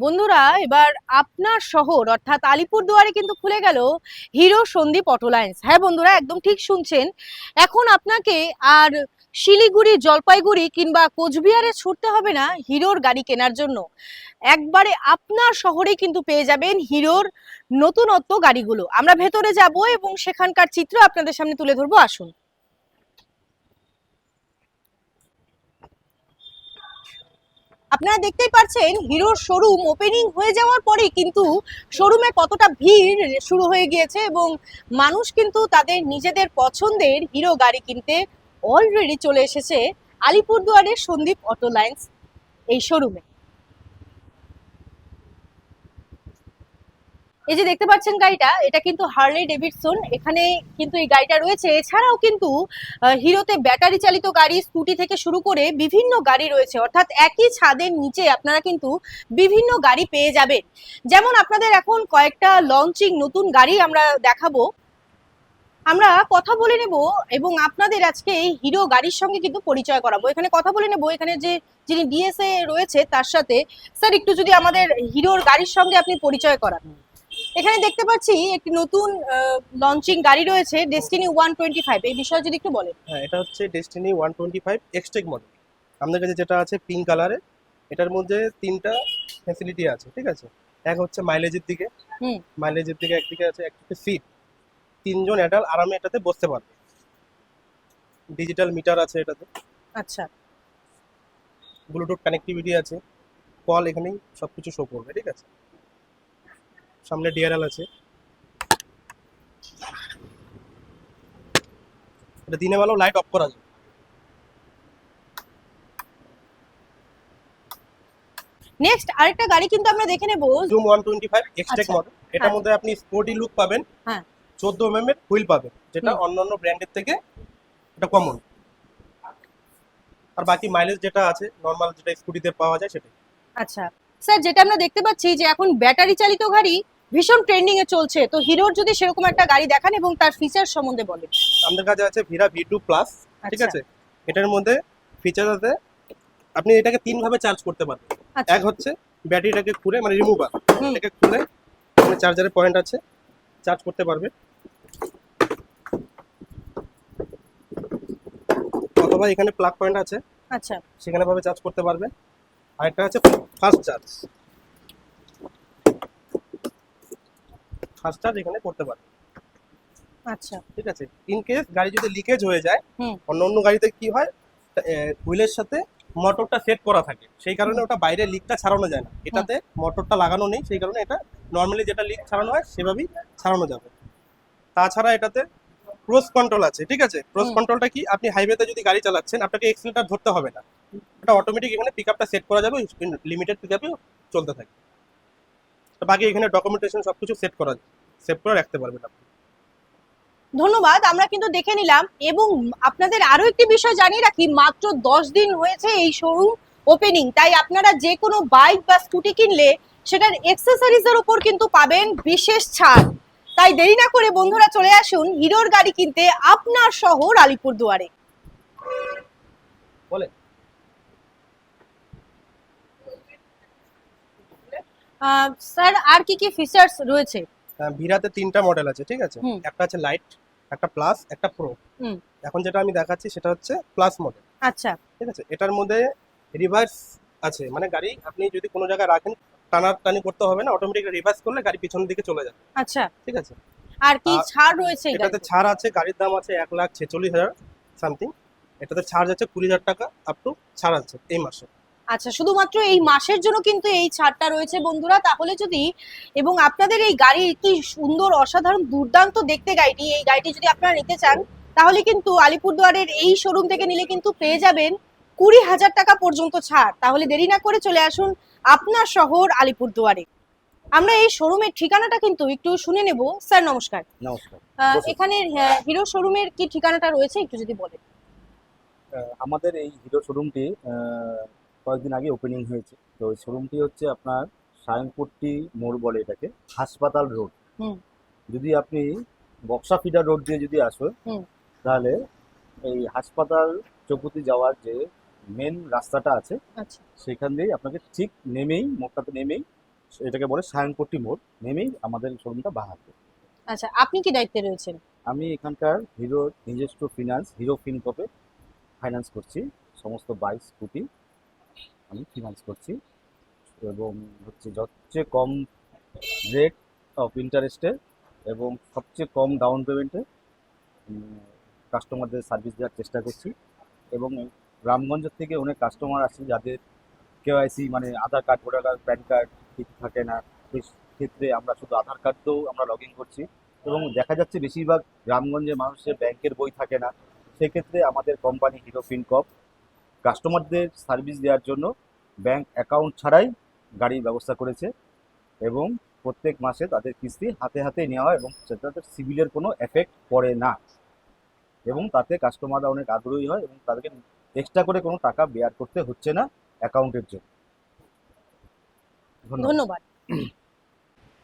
বন্ধুরা, এবার আপনার শহর, অর্থাৎ আলিপুরদুয়ারে কিন্তু খুলে গেল হিরো সন্দীপ অটোলাইন্স। হ্যাঁ বন্ধুরা, একদম ঠিক শুনছেন। এখন আপনাকে আর শিলিগুড়ি, জলপাইগুড়ি কিংবা কোচবিহারে ছুটতে হবে না হিরোর গাড়ি কেনার জন্য। একবারে আপনার শহরে কিন্তু পেয়ে যাবেন হিরোর নতুনত্ব গাড়িগুলো। আমরা ভেতরে যাব এবং সেখানকার চিত্র আপনাদের সামনে তুলে ধরবো। আসুন। আপনারা দেখতেই পাচ্ছেন, হিরোর শোরুম ওপেনিং হয়ে যাওয়ার পরে কিন্তু শোরুমে কতটা ভিড় শুরু হয়ে গিয়েছে এবং মানুষ কিন্তু তাদের নিজেদের পছন্দের হিরো গাড়ি কিনতে অলরেডি চলে এসেছে আলিপুরদুয়ারের সন্দীপ অটো লাইন্স এই শোরুমে এই যে দেখতে পাচ্ছেন গাড়িটা, এটা কিন্তু হার্লে ডেভিডসন এখানে কিন্তু এই গাড়িটা রয়েছে। এছাড়াও কিন্তু হিরোতে ব্যাটারি চালিত গাড়ি স্কুটি থেকে শুরু করে বিভিন্ন গাড়ি রয়েছে। অর্থাৎ একই ছাদের নিচে আপনারা কিন্তু বিভিন্ন গাড়ি পেয়ে যাবেন। যেমন আপনাদের এখন কয়েকটা লঞ্চিং নতুন গাড়ি আমরা দেখাবো। আমরা কথা বলে নেব এবং আপনাদের আজকে এই হিরো গাড়ির সঙ্গে কিন্তু পরিচয় করাবো। এখানে কথা বলে নেব। এখানে যে, যিনি ডিএসএ রয়েছে, তার সাথে। স্যার, একটু যদি আমাদের হিরোর গাড়ির সঙ্গে আপনি পরিচয় করান। এখানে দেখতে পাচ্ছি একটি নতুন লঞ্চিং গাড়ি রয়েছে ডেস্টিনি ওয়ান টোয়েন্টি ফাইভ এই বিষয়ে যদি একটু বলেন। হ্যাঁ এটা হচ্ছে destiny one twenty five Xtec model আমাদের কাছে যেটা আছে পিঙ্ক কালারে এটার মধ্যে তিনটা ফ্যাসিলিটি আছে ঠিক আছে? এক হচ্ছে মাইলেজের দিকে হুম। মাইলেজের দিকে একদিকে আছে একদিকে সিট তিনজন অ্যাডাল্ট আরামে এটাতে বসতে পারবে। ডিজিটাল মিটার আছে এটাতে। আচ্ছা। ব্লুটুথ কানেক্টিভিটি আছে। কল এখানেই সব কিছু শো করবে ঠিক আছে? সামনে ডিআরএল আছে এটা দিনে বেলাও লাইট অফ করা যায় নেক্সট আরেকটা গাড়ি কিন্তু আমরা দেখে নেব zoom one twenty five Xtec. Model এটার। মধ্যে আপনি স্পোর্টি লুক পাবেন হ্যাঁ। চোদ্দ এম এর হুইল পাবেন যেটা। অন্যান্য ব্র্যান্ডের থেকে এটা কমন আর বাকি মাইলেজ যেটা আছে নর্মাল যেটা স্কুটিতে পাওয়া যায় সেটা আচ্ছা স্যার যেটা আমরা দেখতে পাচ্ছি যে এখন ব্যাটারি চালিত গাড়ি ভীষণ ট্রেন্ডিং এ চলছে। তো হিরোর যদি সেরকম একটা গাড়ি দেখান এবং তার ফিচার সম্বন্ধে বলেন। আমাদের কাছে আছে ভিরা ভি টু প্লাস ঠিক আচ্ছা, আছে? এটার মধ্যে ফিচার আছে আপনি এটাকে তিন ভাবে চার্জ করতে পারবেন। আচ্ছা। এক হচ্ছে ব্যাটারিটাকে খুলে মানে রিমুভার। এটাকে খুলে এখানে চার্জারের পয়েন্ট আছে চার্জ করতে পারবে। অথবা এখানে প্লাগ পয়েন্ট আছে আচ্ছা। সেখানে ভাবে চার্জ করতে পারবে। আর আরেকটা আছে ফাস্ট চার্জ ফাস্ট চার্জ এখানে করতে পারবে। আচ্ছা। ঠিক আছে? ইন কেস গাড়ি যদি লিকেজ হয়ে যায় অন্য অন্য গাড়িতে কি হয়? হুইলের সাথে মোটরটা সেট করা থাকে। সেই কারণে ওটা বাইরে লিকটা ছাড়ানো যায় না। এটাতে মোটরটা লাগানো নেই। সেই কারণে এটা নর্মালি যেটা লিক ছাড়ানো হয় সেভাবেই ছাড়ানো যাবে। তাছাড়া এটাতে ক্রস কন্ট্রোল আছে। ঠিক আছে? ক্রস কন্ট্রোলটা কি? আপনি হাইওয়েতে যদি গাড়ি চালাচ্ছেন আপনাকে এক্সিলেটার ধরতে হবে না। এটা অটোমেটিক এখানে পিক পিকআপটা সেট করা যাবে লিমিটেড পিক পিকআপেও চলতে থাকে। বাকি এখানে ডকুমেন্টেশন সবকিছু সেট করা সেভ করে রাখতে পারবেন আপনি। ধন্যবাদ আমরা কিন্তু দেখে নিলাম। এবং আপনাদের আরও একটি বিষয় জানিয়ে রাখি মাত্র দশ দিন হয়েছে এই শোরুম ওপেনিং তাই আপনারা যে কোনো বাইক বা স্কুটি কিনলে সেটার এক্সেসরিজ এর উপর কিন্তু পাবেন বিশেষ ছাড়। তাই দেরি না করে বন্ধুরা চলে আসুন হিরোর গাড়ি কিনতে আপনার শহর আলিপুরদুয়ারে। বলে স্যার আর কি কি ফিচার্স রয়েছে? ভিরাতে তিনটা মডেল আছে ঠিক আছে? একটা আছে লাইট একটা প্লাস একটা প্রো হুম। এখন যেটা আমি দেখাচ্ছি সেটা হচ্ছে প্লাস মডেল আচ্ছা। ঠিক আছে? এটার মধ্যে রিভার্স আছে। মানে গাড়ি আপনি যদি কোনো জায়গায় রাখেন টানাটানি করতে হবে না অটোমেটিক রিভার্স করলে গাড়ি পিছনের দিকে চলে যাবে। আচ্ছা। ঠিক আছে? আর কি ছাড় রয়েছে এটাতে ছাড় আছে গাড়ির দাম আছে এক লাখ ছেচল্লিশ হাজার সামথিং এটাতে ছাড় আছে কুড়ি হাজার টাকা আপ টু ছাড় আছে এই মাসে। আচ্ছা শুধুমাত্র এই মাসের জন্য কিন্তু এই ছাড়টা রয়েছে বন্ধুরা। তাহলে যদি এবং আপনাদের এই গাড়ি কি সুন্দর অসাধারণ দুর্দান্ত দেখতে গাড়িটি এই গাড়িটি যদি আপনারা নিতে চান তাহলে কিন্তু আলিপুরদুয়ারের এই শোরুম থেকে নিলে কিন্তু পেয়ে যাবেন কুড়ি হাজার টাকা পর্যন্ত ছাড়। তাহলে দেরি না করে চলে আসুন আপনার শহর আলিপুরদুয়ারে। আমরা এই শোরুমের ঠিকানাটা কিন্তু একটু শুনে নেব। স্যার নমস্কার। নমস্কার। এখানে হিরো শোরুমের কি ঠিকানাটা রয়েছে একটু যদি বলেন। আমাদের এই হিরো শোরুমটি কয়েকদিন আগে ওপেনিং হয়েছে। তো এই শোরুমটি হচ্ছে আপনার সায়ংপট্টি মোড় বলে এটাকে হাসপাতাল রোড যদি আপনি বক্সা ফিডার রোড দিয়ে যদি আসো তাহলে এই হাসপাতাল চৌপতি যাওয়ার যে মেন রাস্তাটা আছে আচ্ছা। সেখান দিয়ে আপনাকে ঠিক নেমেই মোড়টাতে নেমেই এটাকে বলে সায়নপট্টি মোড় নেমেই আমাদের শোরুমটা বাহাতে আচ্ছা আপনি কি দায়িত্বে রয়েছেন? আমি এখানকার হিরো নিজস্ব ফিনান্স হিরো ফিনকপে ফাইন্যান্স করছি সমস্ত বাইক স্কুটি আমি ফিনান্স করছি। এবং হচ্ছে সবচেয়ে কম রেট অফ ইন্টারেস্টে এবং সবচেয়ে কম ডাউন পেমেন্টে কাস্টমারদের সার্ভিস দেওয়ার চেষ্টা করছি। এবং রামগঞ্জ থেকে অনেক কাস্টমার আছে যাদের কেওয়াইসি মানে Aadhaar card voter card PAN card ঠিক থাকে না। ক্ষেত্রে আমরা শুধু আধার কার্ডেও আমরা লগ ইন করছি। এবং দেখা যাচ্ছে বেশিরভাগ গ্রামগঞ্জে মানুষের ব্যাংকের বই থাকে না। সেক্ষেত্রে আমাদের কোম্পানি হিরো ফিনকপ কাস্টমারদের সার্ভিস দেওয়ার জন্য ব্যাংক অ্যাকাউন্ট ছাড়াই গাড়ির ব্যবস্থা করেছে এবং প্রত্যেক মাসে তাদের কিস্তি হাতে হাতে নেওয়া হয় এবং সেটাতে সিভিলের কোনো এফেক্ট পড়ে না। এবং তাতে কাস্টমাররা অনেক আগ্রহী হয় এবং তাদেরকে এক্সট্রা করে কোনো টাকা বেয়ার করতে হচ্ছে না অ্যাকাউন্টের জন্য। ধন্যবাদ।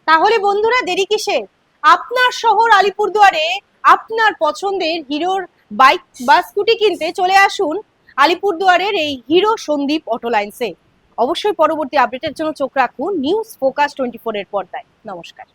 তাহলে বন্ধুরা, দেরি কিসের আপনার শহর আলিপুরদুয়ারে আপনার পছন্দের হিরোর বাইক বা স্কুটি কিনতে চলে আসুন। আলিপুরদুয়ারের এই হিরো সন্দীপ অটো লাইন্সে। অবশ্যই পরবর্তী আপডেটের জন্য চোখ রাখুন নিউজ ফোকাস টোয়েন্টি ফোর এর পর্দায়। নমস্কার।